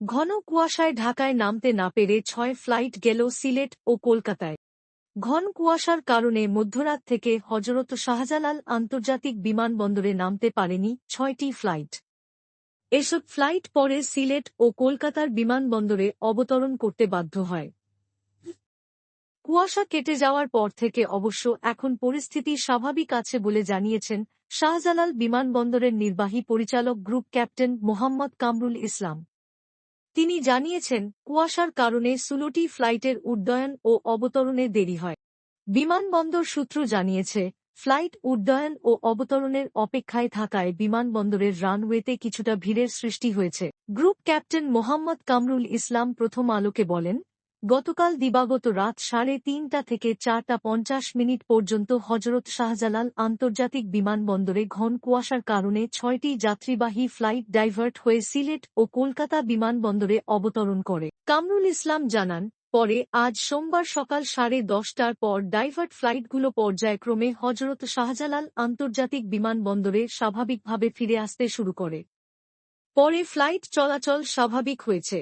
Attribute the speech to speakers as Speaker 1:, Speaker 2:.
Speaker 1: ঘন কুয়াশায় ঢাকায় নামতে না পেরে ছয় ফ্লাইট গেল সিলেট ও কলকাতায়। ঘন কুয়াশার কারণে মধ্যরাত থেকে হজরত শাহজালাল আন্তর্জাতিক বিমানবন্দরে নামতে পারেনি ছয়টি ফ্লাইট। এসব ফ্লাইট পরে সিলেট ও কলকাতার বিমানবন্দরে অবতরণ করতে বাধ্য হয়। কুয়াশা কেটে যাওয়ার পর থেকে অবশ্য এখন পরিস্থিতি স্বাভাবিক আছে বলে জানিয়েছেন শাহজালাল বিমানবন্দরের নির্বাহী পরিচালক গ্রুপ ক্যাপ্টেন মোহাম্মদ কামরুল ইসলাম। তিনি জানিয়েছেন, কুয়াশার কারণে সুলোটি ফ্লাইটের উড্ডয়ন ও অবতরণে দেরি হয়। বিমানবন্দর সূত্র জানিয়েছে, ফ্লাইট উড্ডয়ন ও অবতরণের অপেক্ষায় থাকায় বিমানবন্দরের রানওয়েতে কিছুটা ভিড়ের সৃষ্টি হয়েছে। গ্রুপ ক্যাপ্টেন মোহাম্মদ কামরুল ইসলাম প্রথম আলোকে বলেন গতকাল দিবাগত রাত সাড়ে তিনটা থেকে চারটা পঞ্চাশ মিনিট পর্যন্ত হজরত শাহজালাল আন্তর্জাতিক বিমানবন্দরে ঘন কুয়াশার কারণে ছয়টি যাত্রীবাহী ফ্লাইট ডাইভার্ট হয়ে সিলেট ও কলকাতা বিমানবন্দরে অবতরণ করে। কামরুল ইসলাম জানান, পরে আজ সোমবার সকাল সাড়ে দশটার পর ডাইভার্ট ফ্লাইটগুলো পর্যায়ক্রমে হজরত শাহজালাল আন্তর্জাতিক বিমানবন্দরে স্বাভাবিকভাবে ফিরে আসতে শুরু করে। পরে ফ্লাইট চলাচল স্বাভাবিক হয়েছে।